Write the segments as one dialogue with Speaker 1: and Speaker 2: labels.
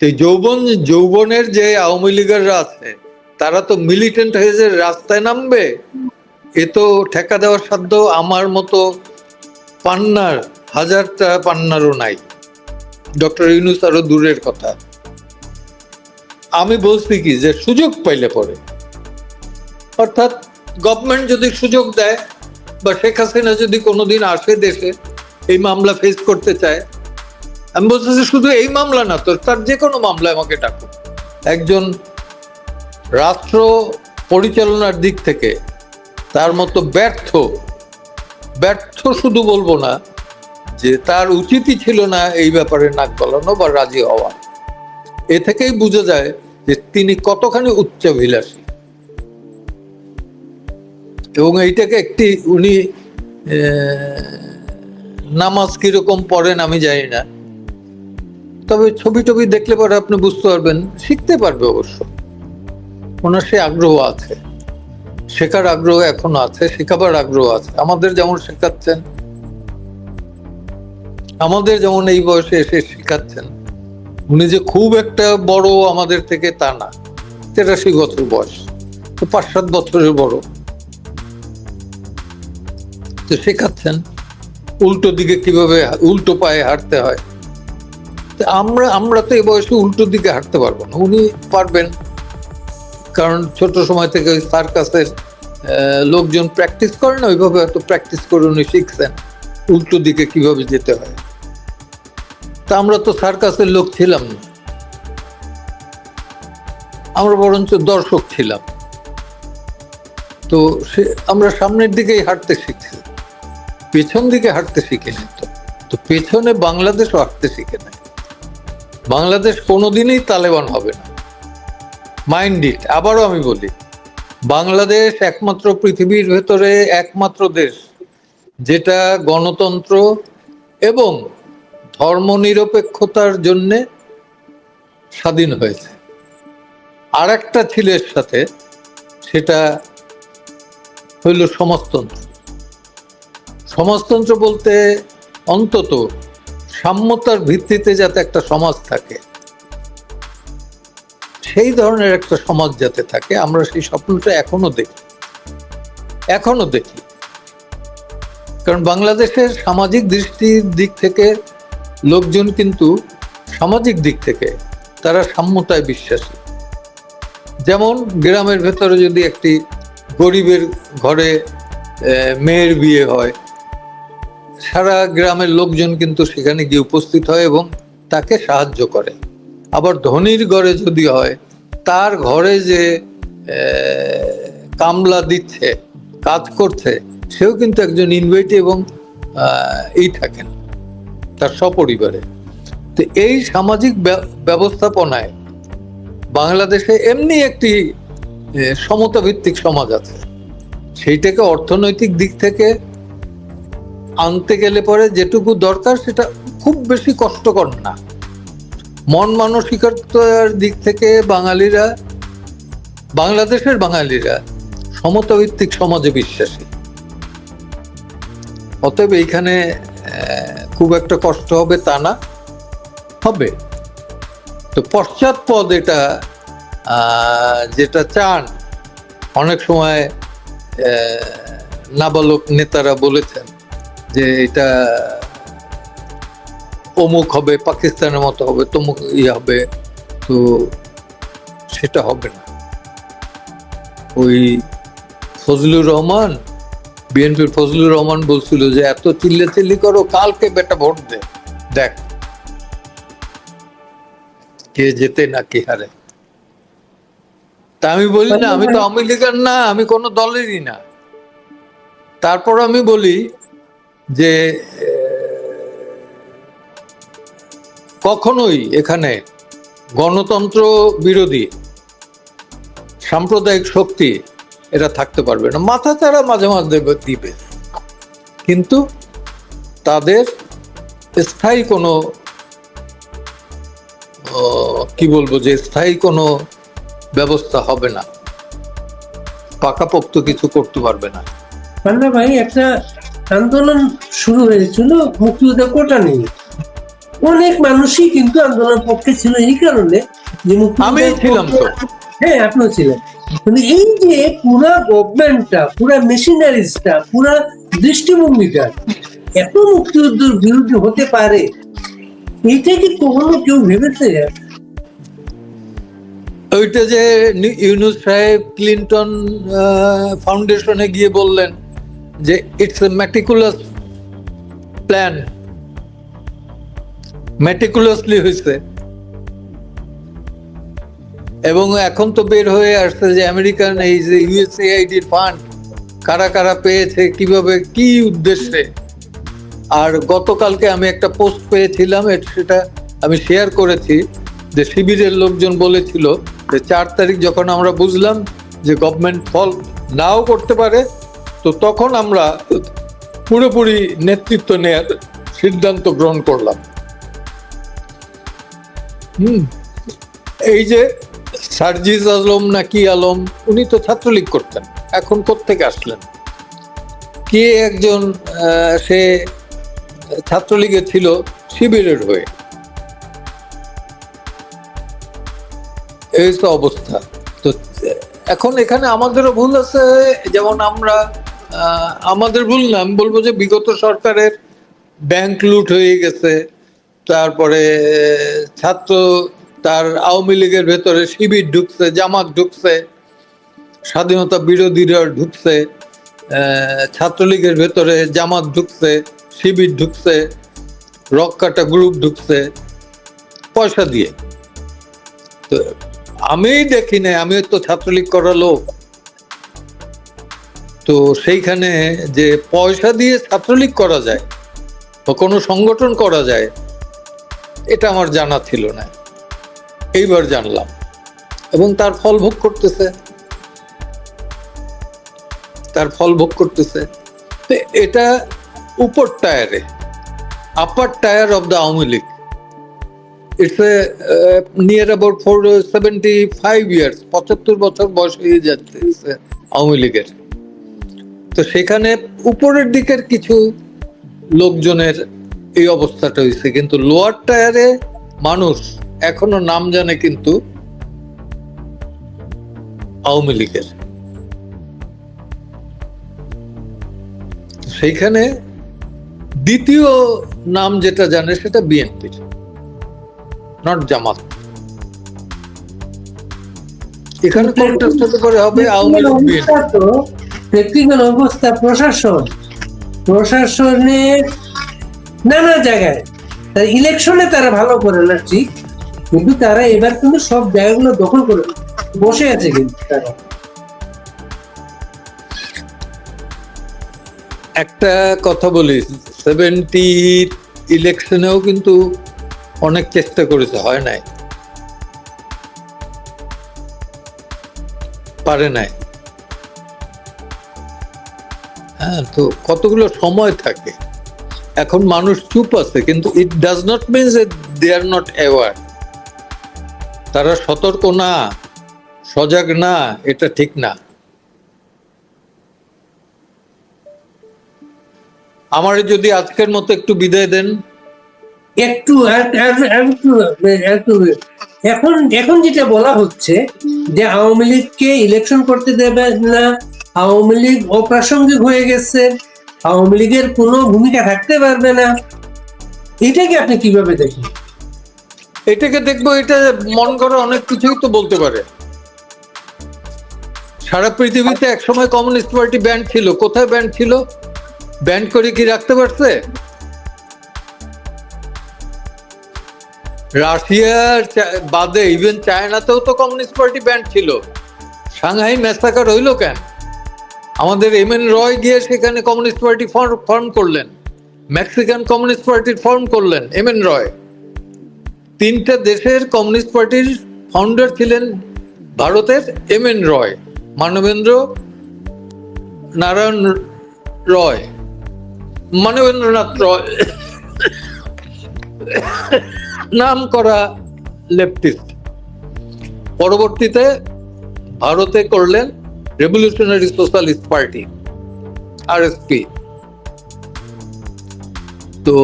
Speaker 1: তো যৌবন, যৌবনের যে আওয়ামী লীগেররা আছে, তারা তো মিলিটেন্ট হয়ে যে রাস্তায় নামবে, এ তো ঠেকা দেওয়ার সাধ্য আমার মতো পান্নার, হাজারটা পান্নারও নাই। ডক্টর ইউনুস আরও দূরের কথা। আমি বলছি কি, যে সুযোগ পাইলে পরে। অর্থাৎ গভর্নমেন্ট যদি সুযোগ দেয়, বা শেখ হাসিনা যদি কোনোদিন আসে দেশে, এই মামলা ফেস করতে চায় আমি বলছি শুধু এই মামলা না তো তার যে কোনো মামলায় আমাকে ডাকুক একজন রাষ্ট্র পরিচালনার দিক থেকে তার মতো ব্যর্থ ব্যর্থ শুধু বলব না যে তার উচিতই ছিল না এই ব্যাপারে নাক গলানো বা রাজি হওয়া। এ থেকেই বোঝা যায় যে তিনি কতখানি উচ্চাভিলাষী। এবং এইটাকে একটি উনি নামাজ কীরকম পড়েন আমি জানি না। তবে ছবি টবি দেখলে পরে আপনি বুঝতে পারবেন, শিখতে পারবে অবশ্য। ওনার সে আগ্রহ আছে। শেখার আগ্রহ এখন আছে, শেখাবার আগ্রহ আছে। আমাদের যেমন শেখাচ্ছেন, আমাদের যেমন এই বয়সে এসে শেখাচ্ছেন, উনি যে খুব একটা বড় আমাদের থেকে তা না। তেরাশি বছর বয়স, তো পাঁচ সাত বছরের বড়। তো শেখাচ্ছেন, উল্টো দিকে কীভাবে, উল্টো পায়ে হাঁটতে হয়। আমরা আমরা তো এই বয়সে উল্টো দিকে হাঁটতে পারব না। উনি পারবেন। কারণ ছোট সময় থেকে ওই সার্কাসের লোকজন প্র্যাকটিস করে না, ওইভাবে হয়তো প্র্যাকটিস করে উনি শিখছেন উল্টো দিকে কীভাবে যেতে হয়। তা আমরা তো সার্কাসের লোক ছিলাম না। আমরা বরঞ্চ দর্শক ছিলাম। তো সে, আমরা সামনের দিকেই হাঁটতে শিখছি। পেছন দিকে হাঁটতে শিখে তো। তো পেছনে বাংলাদেশও হাঁটতে শিখে নাই। বাংলাদেশ কোনোদিনই তালেবান হবে না। মাইন্ড ইট আবারও আমি বলি, বাংলাদেশ একমাত্র পৃথিবীর ভেতরে একমাত্র দেশ, যেটা গণতন্ত্র এবং ধর্মনিরপেক্ষতার জন্য স্বাধীন হয়েছে। আর একটা ছিল এর সাথে সেটা হইল সমাজতন্ত্র। সমাজতন্ত্র বলতে অন্তত সাম্যতার ভিত্তিতে যাতে একটা সমাজ থাকে, সেই ধরনের একটা সমাজ যাতে থাকে, আমরা সেই স্বপ্নটা এখনও দেখি। এখনও দেখি। কারণ বাংলাদেশের সামাজিক দৃষ্টির দিক থেকে লোকজন কিন্তু সামাজিক দিক থেকে তারা সাম্যতায় বিশ্বাসী। যেমন গ্রামের ভেতরে যদি একটি গরিবের ঘরে মেয়ের বিয়ে হয় সারা গ্রামের লোকজন কিন্তু সেখানে গিয়ে উপস্থিত হয় এবং তাকে সাহায্য করে। আবার ধনির ঘরে যদি হয়, তার ঘরে যে কামলা দিচ্ছে, কাজ করছে, সেও কিন্তু একজন ইনভাইটি এবং এই থাকেন, তার সপরিবারে। তো এই সামাজিক ব্যবস্থাপনায় বাংলাদেশে এমনি একটি সমতা ভিত্তিক সমাজ আছে। সেইটাকে অর্থনৈতিক দিক থেকে আনতে গেলে পরে যেটুকু দরকার সেটা খুব বেশি কষ্টকর না। মন মানসিকতার দিক থেকে বাঙালিরা, বাংলাদেশের বাঙালিরা সমতা ভিত্তিক সমাজে বিশ্বাসী। অতএব এইখানে খুব একটা কষ্ট হবে তা না। হবে। তো পশ্চাৎপদ এটা যেটা চান, অনেক সময় নাবালক নেতারা বলেছেন যে এটা অমুক হবে, পাকিস্তানের মতো হবে, তমুক ইয়ে হবে, তো সেটা হবে না। ওই ফজলুর রহমান, বিএনপির ফজলুর রহমান বলছিল যে, এত চিল্লে চিল্লি করো, কালকে বেটা ভোট দে, দেখ, কে যেতে না কে হারে। তা আমি বলি, না, আমি তো আওয়ামী লীগের না, আমি কোনো দলেরই না। তারপর আমি বলি যে কখনোই এখানে গণতন্ত্র বিরোধী সাম্প্রদায়িক শক্তি এরা থাকতে পারবে না। মাথা তারা মাঝে মাঝে দিবে। কিন্তু তাদের স্থায়ী কোনো কি বলব যে, স্থায়ী কোনো ব্যবস্থা হবে না। পাকাপোক্ত কিছু করতে পারবে না।
Speaker 2: ভাই, একটা আন্দোলন শুরু হয়েছিল মুক্তিযোদ্ধা কোটা নিয়ে। অনেক মানুষই কিন্তু আন্দোলনের পক্ষে ছিল এই কারণে যে মুক্তিযুদ্ধের
Speaker 1: ছিলাম তো।
Speaker 2: হ্যাঁ আপনিও ছিলেন। কিন্তু এই যে পুরা গভর্নমেন্টটা পুরা মেশিনারিজটা পুরা দৃষ্টিভঙ্গিটা এত মুক্তিযুদ্ধের বিরুদ্ধে হতে পারে এইটা কি কখনো কেউ ভেবেছে?
Speaker 1: ওইটা যে ইউনুস সাহেব ক্লিন্টন ফাউন্ডেশনে গিয়ে বললেন যে it's a meticulous plan meticulously হয়েছে। এবং এখন তো বের হয়ে আসছে যে আমেরিকান এই যে ইউএসএআইডির ফান্ড কারা কারা পেয়েছে, কীভাবে, কি উদ্দেশ্যে। আর গতকালকে আমি একটা পোস্ট পেয়েছিলাম সেটা আমি শেয়ার করেছি যে শিবিরের লোকজন বলেছিল যে চার তারিখ যখন আমরা বুঝলাম যে গভর্নমেন্ট ফল নাও করতে পারে তো তখন আমরা পুরোপুরি নেতৃত্ব নেয়ার সিদ্ধান্ত গ্রহণ করলাম। হুম, এই যে সার্জিস আলম না কি আলম, উনি তো ছাত্রলীগ করতেন, এখন কোত্থেকে আসলেন? কে একজন সে ছাত্রলীগে ছিল শিবিরের হয়ে? এই তো অবস্থা। তো, এখন এখানে আমাদেরও ভুল আছে, যেমন আমরা আমাদের না আমি বলব যে বিগত সরকারের ব্যাংক লুট হয়ে গেছে, তারপরে ছাত্র তার আওয়ামী লীগের ভেতরে শিবির ঢুকছে, জামাত ঢুকছে, স্বাধীনতা বিরোধীরা ঢুকছে ছাত্রলীগের ভেতরে জামাত ঢুকছে, শিবির ঢুকছে রক কাটা গ্রুপ ঢুকছে, পয়সা দিয়ে। তো আমি দেখি না আমি তো ছাত্রলীগ করা লোক। তো সেইখানে যে পয়সা দিয়ে ছাত্রলীগ করা যায় বা কোনো সংগঠন করা যায়, এটা আমার জানা ছিল না। এইবার জানলাম। এবং তার ফল ভোগ করতেছে। তার ফল ভোগ করতেছে। তো এটা উপর টায়ারে upper tier of the Awami League. It's a near about four seventy five years পঁচাত্তর বছর বয়স হয়ে যাচ্ছে আওয়ামী লীগের। তো সেখানে উপরের দিকের কিছু লোকজনের এই অবস্থাটা হয়েছে। কিন্তু লোয়ার টায়ারে মানুষ এখনও নাম জানে কিন্তু আওয়ামী লীগের। সেইখানে দ্বিতীয় নাম যেটা জানে সেটা বিএনপির নট জামাত। এখানে কন্টেস্ট হতে করে হবে আওয়ামী লীগ বিএনপি?
Speaker 2: অবস্থা তো প্র্যাকটিক্যাল অবস্থা প্রশাসন। প্রশাসনের নানা জায়গায় ইলেকশনে তারা ভালো করে না, ঠিক? কিন্তু তারা এবার কিন্তু সব জায়গাগুলো দখল করে বসে আছে কিন্তু তারা।
Speaker 1: একটা কথা বলি সেভেন্টি ইলেকশনেও কিন্তু অনেক চেষ্টা করেছে, হয় নাই? পারে নাই। হ্যাঁ তো কতগুলো সময় থাকে? এখন মানুষ চুপ আছে, কিন্তু it does not mean they are not aware তারা সতর্ক না, সজাগ না, এটা ঠিক না। আমার যদি আজকের মতো একটু বিদায় দেন।
Speaker 2: একটু এখন এখন যেটা বলা হচ্ছে যে আওয়ামী লীগকে ইলেকশন করতে দেবে না আওয়ামী লীগ অপ্রাসঙ্গিক হয়ে গেছে, আওয়ামী লীগের কোনো ভূমিকা থাকতে পারবে না। এটাকে আপনি কীভাবে দেখেন?
Speaker 1: এটাকে দেখব, এটা মন করা অনেক কিছুই তো বলতে পারে। সারা পৃথিবীতে একসময় কমিউনিস্ট পার্টি ব্যান্ড ছিল। কোথায় ব্যান্ড ছিল? ব্যান্ড করে কি রাখতে পারছে? রাশিয়ার বাদে ইভেন চায়নাতেও তো কমিউনিস্ট পার্টি ব্যান্ড ছিল। সাংহাই ম্যাসাকার হইল কেন? আমাদের এম এন রয় গিয়ে সেখানে কমিউনিস্ট পার্টি ফর্ম করলেন। মেক্সিকান কমিউনিস্ট পার্টির ফর্ম করলেন এম এন রয় তিনটা দেশের কমিউনিস্ট পার্টির ফাউন্ডার ছিলেন ভারতের এম এন রয় মানবেন্দ্র নারায়ণ রয় মানবেন্দ্রনাথ রয় নাম করা লেফটিস্ট। পরবর্তীতে ভারতে করলেন রেভলিউশনারি সোশ্যালিস্ট পার্টি আরএসপি তো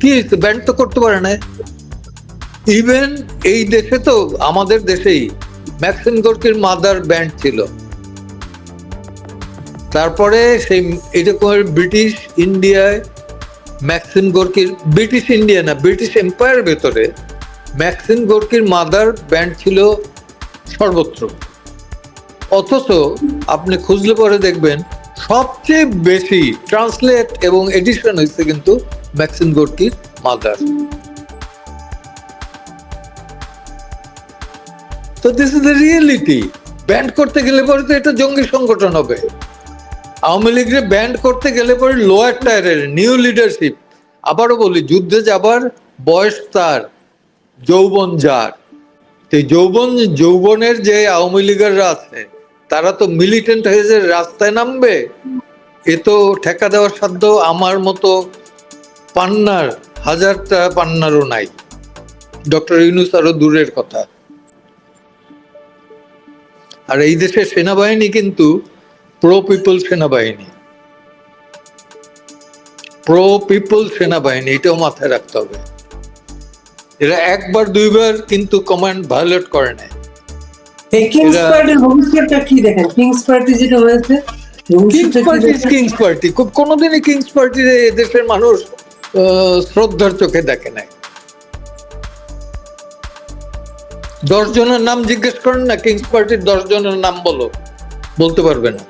Speaker 1: কি ব্যান্ড তো করতে পারে না ইভেন এই দেশে তো আমাদের দেশেই ম্যাক্সিম গোর্কির মাদার ব্যান্ড ছিল। তারপরে সেই এটা করে ব্রিটিশ ইন্ডিয়ায় ম্যাক্সিম গোর্কির ব্রিটিশ ইন্ডিয়া না ব্রিটিশ এম্পায়ার ভেতরে ম্যাক্সিম গোর্কির মাদার ব্যান্ড ছিল সর্বত্র। অথচ আপনি খুঁজলে পরে দেখবেন সবচেয়ে বেশি ট্রান্সলেট এবং এডিশন হয়েছে কিন্তু ম্যাক্সিম গোর্কির মাদার। তো this is the reality ban করতে গেলে পরে তো এটা জঙ্গি সংগঠন হবে। আওয়ামী লীগের ব্যান্ড করতে গেলে পরে লোয়ার টায়ারের নিউ লিডারশিপ আবারও বলি, যুদ্ধে যাবার বয়স তার, যৌবন যার। এই যৌবন, যৌবনের যে আওয়ামী লীগেররা আছে, তারা তো মিলিটেন্ট হয়ে যে রাস্তায় নামবে, এ তো ঠেকা দেওয়ার সাধ্য আমার মতো পান্নার, হাজারটা পান্নারও নাই। ডক্টর ইউনুস আরও দূরের কথা। আর এই দেশের সেনাবাহিনী কিন্তু প্রো পিপল সেনাবাহিনী। প্রো পিপল সেনাবাহিনী, এটাও মাথায় রাখতে হবে। এরা একবার দুইবার কিন্তু কমান্ড ভায়োলেট করে নাই।
Speaker 2: এই কিংস পার্টির ভবিষ্যৎটা কি দেখেন? কিংস পার্টি যেটা হয়েছে
Speaker 1: কিংস পার্টি কিংস পার্টি খুব কোনোদিনই কিংস পার্টির দেশের মানুষ আহ, শ্রদ্ধার চোখে দেখে নাই। দশ জনের নাম জিজ্ঞেস করেন না কিংস পার্টির দশ জনের নাম বলো। বলতে পারবে না।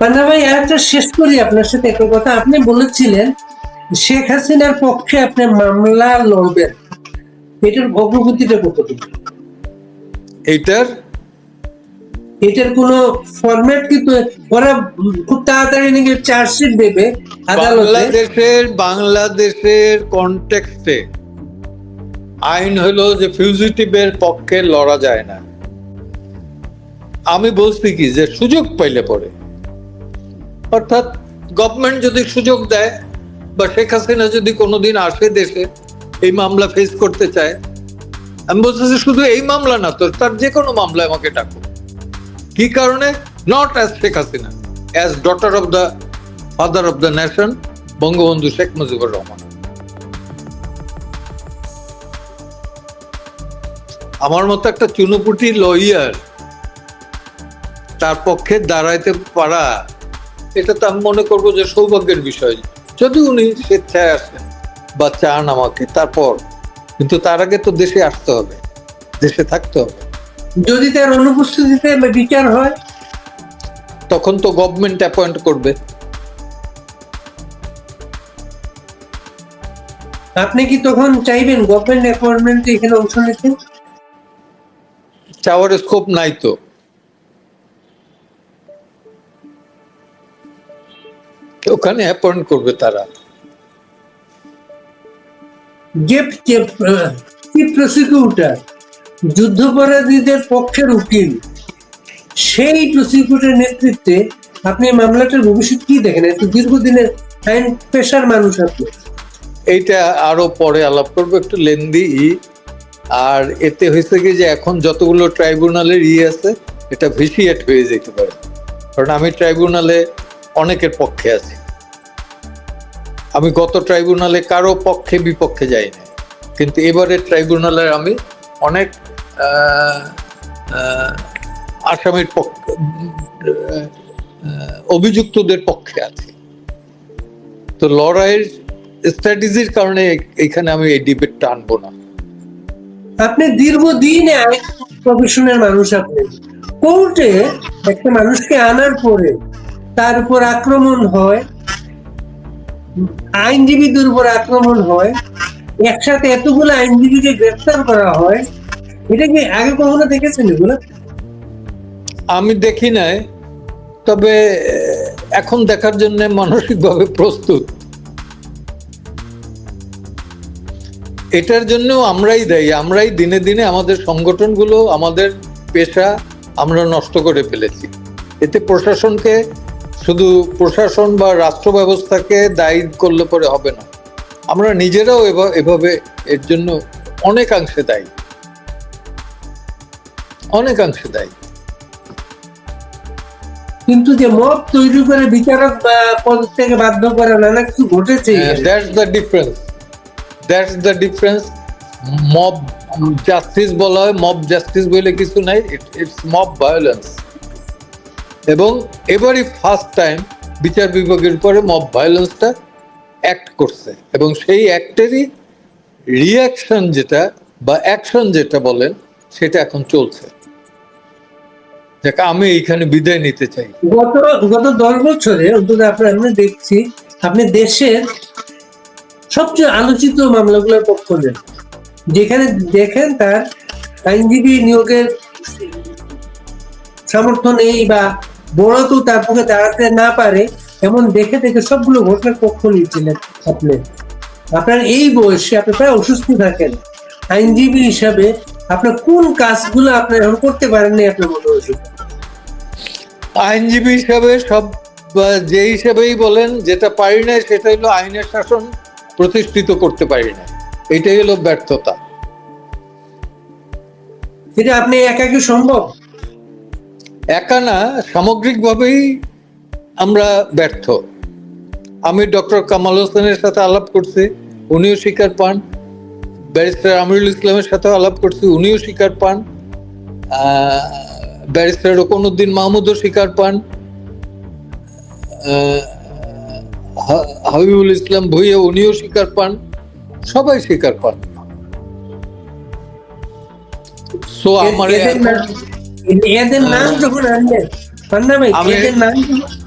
Speaker 2: পান্না ভাই শেষ করি আপনার সাথে একটা কথা আপনি বলেছিলেন শেখ হাসিনার পক্ষে আপনি মামলা লড়বেন। এটার অগ্রগতিটা কতটুকু?
Speaker 1: এইটার?
Speaker 2: এটার কোনো ফরম্যাট কিন্তু ওরা খুব তাড়াতাড়ি নাকি চার্জশিট দেবে
Speaker 1: বাংলাদেশের বাংলাদেশের কনটেক্সটে আইন হলো যে ফিউজিটিভের পক্ষে লড়া যায় না। আমি বলছি কি যে সুযোগ পাইলে পরে। অর্থাৎ গভর্নমেন্ট যদি সুযোগ দেয় বা শেখ হাসিনা যদি কোনোদিন আসে দেশে এই মামলা ফেস করতে চায়, আমি বলছি যে শুধু এই মামলা না তো, তার যে কোনো মামলায় আমাকে ডাকো। কি কারণে? Not as Sheikh Hasina as daughter of the father of the nation Bangabandhu Sheikh Mujibur Rahman. আমার মতো একটা চুনোপুটি লয়ার তার পক্ষে দাঁড়াইতে পারা এটা তো আমি মনে করব যে সৌভাগ্যের বিষয়। যদি উনি স্বেচ্ছায় আসেন বা চান আমাকে তারপর। কিন্তু তার আগে তো দেশে আসতে হবে দেশে থাকতে হবে।
Speaker 2: যদি তার অনুপস্থিতিতে বিচার হয়?
Speaker 1: তখন তো গভর্নমেন্ট অ্যাপয়েন্ট করবে।
Speaker 2: আপনি কি তখন চাইবেন গভর্নমেন্ট অ্যাপয়েন্টমেন্টে এখানে অংশ নিতে?
Speaker 1: চাওয়ার স্কোপ নাই তো। ওখানে অ্যাপয়েন্ট করবে তারা।
Speaker 2: যে প্রসিকিউটর যুদ্ধাপরাধীদের পক্ষের উকিল। সেই প্রসিকিউটরের নেতৃত্বে আপনি মামলাটার ভবিষ্যৎ কি দেখেন? এত দীর্ঘদিনের আইন পেশার মানুষ আপনি।
Speaker 1: এইটা আরও পরে আলাপ করব একটু লেন্দি আর এতে হয়েছে কি যে এখন যতগুলো ট্রাইব্যুনালের ই আছে এটা ভিসিয়েট হয়ে যেতে পারে। কারণ আমি ট্রাইব্যুনালে অনেকের পক্ষে আছি। আমি গত ট্রাইব্যুনালে কারও পক্ষে বিপক্ষে যাই না কিন্তু এবারের ট্রাইব্যুনালে আমি অনেক আসামির পক্ষে অভিযুক্তদের পক্ষে আছি। তো লড়াইয়ের স্ট্র্যাটেজির কারণে এখানে আমি এই ডিবেটটা আনব না।
Speaker 2: আপনি দীর্ঘদিন প্রফেশনের মানুষ আপনি। কোর্টে একটা মানুষকে আনার পরে তার উপর আক্রমণ হয়, আইনজীবীদের উপর আক্রমণ হয়, একসাথে এতগুলো আইনজীবীকে গ্রেফতার করা হয়, এটা কি আগে কখনো দেখেছেন এগুলো?
Speaker 1: আমি দেখি নাই, তবে এখন দেখার জন্য মানসিকভাবে প্রস্তুত। এটার জন্য আমরাই দেয়, আমরাই দিনে দিনে আমাদের সংগঠনগুলো, আমাদের পেশা আমরা নষ্ট করে ফেলেছি। এতে প্রশাসনকে শুধু প্রশাসন বা রাষ্ট্র ব্যবস্থাকে দায়ী করলে পরে হবে না। আমরা নিজেরাও এভাবে এর জন্য অনেকাংশে দায়ী। অনেকাংশে দায়ী।
Speaker 2: কিন্তু যে মত তৈরি করে বিচারক বা পদ থেকে বাধ্য করা নানা কিছু ঘটেছে?
Speaker 1: That's the difference that's the difference mob justice বলা হয় মব জাস্টিস বলে কিছু নাই ইটস মব ভায়োলেন্স এবং এবারই ফার্স্ট টাইম বিচার বিভাগের উপরে মব ভায়োলেন্সটা অ্যাক্ট করছে। এবং সেই অ্যাক্টেরই রিয়াকশন যেটা বা অ্যাকশন যেটা বলেন, সেটা এখন চলছে। দেখ আমি এইখানে বিদায় নিতে চাই।
Speaker 2: গত গত দশ বছরে অন্তত আপনার দেখছি, আপনি দেশের সবচেয়ে আলোচিত মামলাগুলোর পক্ষ নেন। যেখানে দেখেন তার আইনজীবী নিয়োগের সামর্থ্য নেই বা বড় তো তার পক্ষে দাঁড়াতে না পারে এমন দেখে দেখে সবগুলো ঘটনার পক্ষ নিয়েছিলেন আপনি। আপনার এই বয়সে আপনি প্রায় অসুস্থ থাকেন। আইনজীবী হিসাবে আপনার কোন কাজগুলো আপনি এখন করতে পারেননি আপনার মনে হয়েছে
Speaker 1: আইনজীবী হিসাবে সব যে হিসাবেই বলেন যেটা পারি না সেটা হলো আইনের শাসন প্রতিষ্ঠিত করতে পারি না এটাই হলো ব্যর্থতা।
Speaker 2: এটা আপনি একা কি সম্ভব?
Speaker 1: একা না সামগ্রিকভাবেই আমরা ব্যর্থ। আমি ডক্টর কামাল হোসেনের সাথে আলাপ করছি উনিও স্বীকার পান। ব্যারিস্টার আমিরুল ইসলামের সাথে আলাপ করছি উনিও স্বীকার পান। ব্যারিস্টার রকনুদ্দিন মাহমুদও স্বীকার পান। হাবিবুল ইসলাম ভুইয়া উনিও স্বীকার পান। সবাই স্বীকার পান। সো আমার
Speaker 2: এদের নাম- এদের নাম যখন